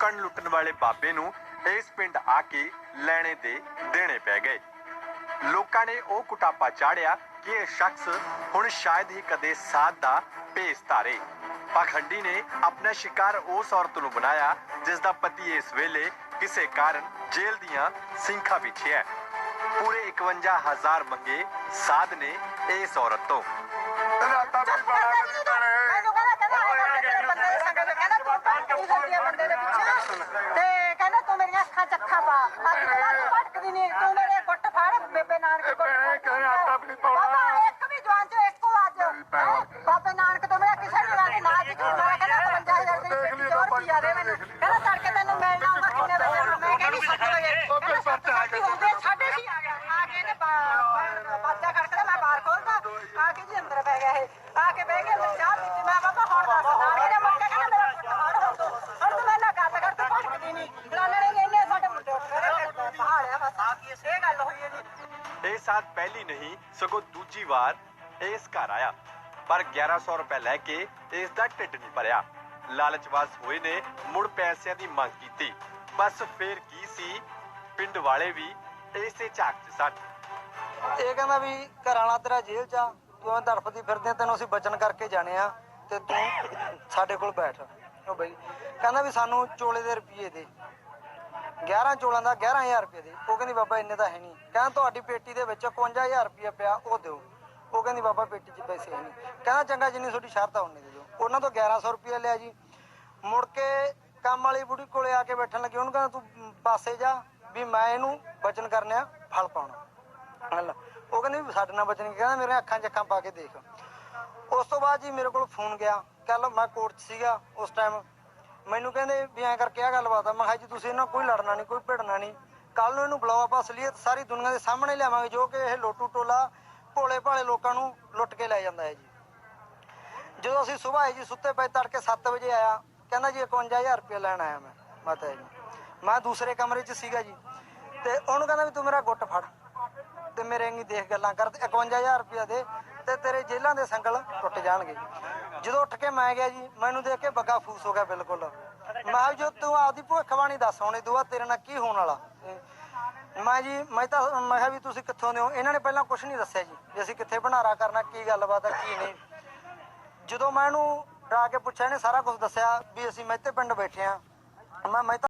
ਲੋਕਾਂ ਨੂੰ ਲੁੱਟਣ ਵਾਲੇ ਬਾਬੇ ਨੂੰ ਇਸ ਪਿੰਡ ਆ ਕੇ ਲੈਣੇ ਦੇ ਦੇਣੇ ਪੈ ਗਏ। ਲੋਕਾਂ ਨੇ ਉਹ ਕੁਟਾਪਾ ਚਾੜਿਆ ਕਿ ਇਹ ਸ਼ਖਸ ਹੁਣ ਸ਼ਾਇਦ ਹੀ ਕਦੇ ਸਾਧ ਦਾ ਭੇਸ ਧਾਰੇ। ਪਖੰਡੀ ਨੇ ਆਪਣਾ ਸ਼ਿਕਾਰ ਉਸ ਔਰਤ ਨੂੰ ਬਣਾਇਆ ਜਿਸ ਦਾ ਪਤੀ ਇਸ ਵੇਲੇ ਕਿਸੇ ਕਾਰਨ ਜੇਲ੍ਹ ਦੀਆਂ ਸਿੰਖਾਂ ਪਿੱਛੇ ਹੈ। ਪੂਰੇ 51000 ਮੰਗੇ ਸਾਧ ਨੇ ਇਸ ਔਰਤ ਤੋਂ। ਰਾਤਾ ਵੀ ਬੜਾ ਦਿੱਤਾ ਨੇ ਮੈਨੂੰ ਕਹਿੰਦਾ ਕਹਿੰਦਾ ਤੂੰ ਕਹਿੰਦਾ ਤੂੰ ਮੇਰੀਆਂ ਅੱਖਾਂ ਚ ਅੱਖਾਂ ਪਾ ਅੱਜ ਤੂੰ ਭਟਕਦੀ ਨਹੀਂ ਤੂੰ ਮੇਰੇ ਗੁੱਟ ਫੜ ਬੇਬੇ ਨਾਨਕ ਗੁੱਟ ਭੈਣੇ ਕਹਿੰਦੇ ਆਟਾ ਵੀ ਨੀ ਪਾਉਣਾ। ਬਾਬਾ ਇੱਕ ਵੀ ਜਵਾਨ ਚ ਇੱਕੋ ਅੱਜ ਹੈਂ? ਬਾਬੇ ਨਾਨਕ ਤੋਂ ਮੇਰਾ ਕਿਸੇ ਨੇ ਲਾਗੇ ਨਾ ਜੀ ਮੈਂ ਕਹਿੰਦਾ 55000 ਦੀ ਦੇਖ ਲਈ ਪੇਟੀ ਹੋਰ ਬਾਬਾ ਰੁਪਿਆ ਦੇ ਮੈਨੂੰ ਕਹਿੰਦਾ ਤੜਕੇ ਤੈਨੂੰ ਮਿਲਣਾ ਆਉਂਗਾ ਕਿੰਨੇ ਵਜੇ ਨੂੰ? ਮੈਂ ਕਹਿੰਦੀ 7 ਵਜੇ ਉਹ ਕੋਈ ਕਹਿੰਦਾ ਪਰਚਾ ਆ ਗਿਆ। ਹੋ ਗਏ, ਸਾਢੇ ਛੇ ਆ ਗਿਆ ਆ ਕੇ ਇਹਨੇ ਬਾਜਾ ਖੜਕਦਾ ਮੈਂ ਬਾਹਰ ਖੋਲਦਾ ਆ ਕੇ ਜੀ ਅੰਦਰ ਬਹਿ ਗਿਆ ਇਹ ਆ ਕੇ ਬਹਿ ਗਿਆ ਮੈਂ ਚਾਹ ਪੀਤੀ ਮੈਂ ਬਾਬਾ ਹੁਣ ਦੱਸ ਨਾਲੇ ਨੇ ਮੁੜ ਕੇ ਕਹਿੰਦਾ ਮੇਰਾ ਪੁੱਤ ਫੜ ਹੋ ਤੋ ਹੁਣ ਤੂੰ ਮੇਰੇ ਨਾਲ ਗੱਲ ਕਰ ਤੂੰ ਭਟਕਦੀ ਨਹੀਂ ਲਾਲਣੇ ਨੇ ਇੰਨੇ ਸਾਡੇ ਮੁੰਡੇ ਉੱਠ ਗਏ ਪਹਾੜਿਆ ਬਸ ਇਹ ਗੱਲ ਹੋਈ ਹੈ ਜੀ ਪਹਿਲੀ ਨਹੀਂ ਸਗੋਂ ਦੂਜੀ ਵਾਰ ਇਸ ਘਰ ਆਇਆ ਪਰ 1100 ਰੁਪਏ ਲੈ ਕੇ ਇਸ ਦਾ ਢਿੱਡ ਨਹੀਂ ਭਰਿਆ ਲਾਲਚਵਾਸ ਹੋਏ ਨੇ ਮੁੜ ਪੈਸਿਆਂ ਦੀ ਮੰਗ ਕੀਤੀ ਬਸ ਫੇਰ ਕੀ ਸੀ ਪਿੰਡ ਵਾਲੇ ਵੀ ਇਸੇ ਝਾਕ 'ਚ ਸੱਟ ਇਹ ਕਹਿੰਦਾ ਵੀ ਘਰ ਵਾਲਾ ਤੇਰਾ ਜੇਲ੍ਹ 'ਚ ਆ, ਤੂੰ ਐਂ ਤੜਫਦੀ ਫਿਰਦੇ ਤੈਨੂੰ ਅਸੀਂ ਬਚਨ ਕਰਕੇ ਜਾਣੇ ਆ, ਤੇ ਤੂੰ ਸਾਡੇ ਕੋਲ ਬੈਠ। ਉਹ ਬਈ, ਕਹਿੰਦਾ ਵੀ ਸਾਨੂੰ ਚੋਲੇ ਦੇ ਰੁਪਏ ਦੇ। 11 ਚੋਲਾਂ ਦਾ 11000 ਰੁਪਏ ਦੇ। ਉਹ ਕਹਿੰਦੀ, ਬਾਬਾ, ਇੰਨੇ ਤਾਂ ਹੈ ਨਹੀਂ। ਕਹਿੰਦਾ, ਤੁਹਾਡੀ ਪੇਟੀ ਦੇ ਵਿੱਚ 51000 ਰੁਪਏ ਪਿਆ, ਉਹ ਦਿਓ। ਉਹ ਕਹਿੰਦੀ, ਬਾਬਾ, ਪੇਟੀ 'ਚ ਪੈਸੇ ਹੈ ਨਹੀਂ। ਕਹਿੰਦਾ, ਚੰਗਾ, ਜਿੰਨੀ ਤੁਹਾਡੀ ਸ਼ਰਤ ਆ ਉਨੀ ਦੇ ਦਿਓ। ਉਹਨਾਂ ਤੋਂ 1100 ਰੁਪਏ ਲਿਆ ਜੀ। ਮੁੜ ਕੇ ਕੰਮ ਵਾਲੀ ਬੁੜੀ ਕੋਲੇ ਆ ਕੇ ਬੈਠਣ ਲੱਗੀ। ਉਹਨੂੰ ਕਹਿੰਦਾ, ਤੂੰ ਪਾਸੇ ਜਾ, ਵੀ ਮੈਂ ਇਹਨੂੰ ਬਚਨ ਕਰਨਿਆ ਫਲ ਪਾਉਣਾ। ਉਹ ਕਹਿੰਦੇ, ਸਾਡੇ ਨਾਲ ਬਚਨ ਕਹਿੰਦਾ ਮੇਰੇ ਅੱਖਾਂ 'ਚ ਅੱਖਾਂ ਪਾ ਕੇ ਦੇਖ। ਉਸ ਤੋਂ ਬਾਅਦ ਜੀ ਮੇਰੇ ਕੋਲ ਫੋਨ ਗਿਆ। ਕੱਲ ਮੈਂ ਕੋਰਟ 'ਚ ਸੀਗਾ। ਉਸ ਟਾਈਮ ਮੈਨੂੰ ਕਹਿੰਦੇ ਵੀ ਐਂ ਕਰਕੇ ਆ ਗੱਲਬਾਤ ਆ। ਮੈਂ ਕਿਹਾ ਜੀ, ਤੁਸੀਂ ਇਹਨਾਂ ਕੋਈ ਲੜਨਾ ਨਹੀਂ, ਕੋਈ ਭਿੜਨਾ ਨਹੀਂ। ਕੱਲ ਨੂੰ ਇਹਨੂੰ ਬੁਲਾਓ, ਆਪਾਂ ਅਸਲੀਅਤ ਸਾਰੀ ਦੁਨੀਆ ਦੇ ਸਾਹਮਣੇ ਲਿਆਵਾਂਗੇ, ਜੋ ਕਿ ਇਹ ਲੋਟੂ ਟੋਲਾ ਭੋਲੇ ਭਾਲੇ ਲੋਕਾਂ ਨੂੰ ਲੁੱਟ ਕੇ ਲੈ ਜਾਂਦਾ ਹੈ ਜੀ। ਜਦੋਂ ਅਸੀਂ ਸਵੇਰ ਆਏ ਜੀ ਸੁੱਤੇ ਪਏ ਤੜਕੇ 7 ਵਜੇ ਆਇਆ, ਕਹਿੰਦਾ ਜੀ 51000 ਰੁਪਏ ਲੈਣ ਆਇਆ ਮੈਂ, ਮਾਤਾ ਜੀ ਮੈਂ ਦੂਸਰੇ ਕਮਰੇ 'ਚ ਸੀਗਾ ਜੀ, ਤੇ ਉਹਨੂੰ ਕਹਿੰਦਾ ਵੀ ਤੂੰ ਮੇਰਾ ਗੁੱਟ ਫੜ, ਤੇ ਮੇਰੇ ਅੰਗੀ ਦੇਖ ਗੱਲਾਂ ਕਰ, ਤੇ 51000 ਰੁਪਏ ਦੇ। ਤੇ ਤੇਰੇ ਜੇਲਾਂ ਦੇ ਸੰਗਲ ਟੁੱਟ ਜਾਣਗੇ ਜਦੋਂ ਉੱਠ ਕੇ ਮੈਂ ਗਿਆ ਜੀ, ਮੈਨੂੰ ਦੇਖ ਕੇ ਬੱਗਾ ਫੂਸ ਹੋ ਗਿਆ ਬਿਲਕੁਲ। ਮੈਂ ਜੋ ਤੂੰ ਆਪਦੀ ਭਵਿੱਖਬਾਣੀ ਦੱਸ ਹੁਣ ਇਹ ਤੇਰੇ ਨਾਲ ਕੀ ਹੋਣ ਵਾਲਾ? ਮੈਂ ਜੀ, ਮੈਂ ਤਾਂ, ਮੈਂ ਕਿਹਾ ਵੀ ਤੁਸੀਂ ਕਿੱਥੋਂ ਦੇ ਹੋ? ਇਹਨਾਂ ਨੇ ਪਹਿਲਾਂ ਕੁਝ ਨਹੀਂ ਦੱਸਿਆ ਜੀ, ਵੀ ਅਸੀਂ ਕਿੱਥੇ ਭੰਡਾਰਾ ਕਰਨਾ, ਕੀ ਗੱਲਬਾਤ ਹੈ ਕੀ ਨਹੀਂ। ਜਦੋਂ ਮੈਂ ਇਹਨੂੰ ਡਰਾ ਕੇ ਪੁੱਛਿਆ, ਇਹਨੇ ਸਾਰਾ ਕੁਝ ਦੱਸਿਆ ਵੀ ਅਸੀਂ ਮਹਿਤੇ ਪਿੰਡ ਬੈਠੇ ਆ ਮੈਂ ਮਹਿਤਾ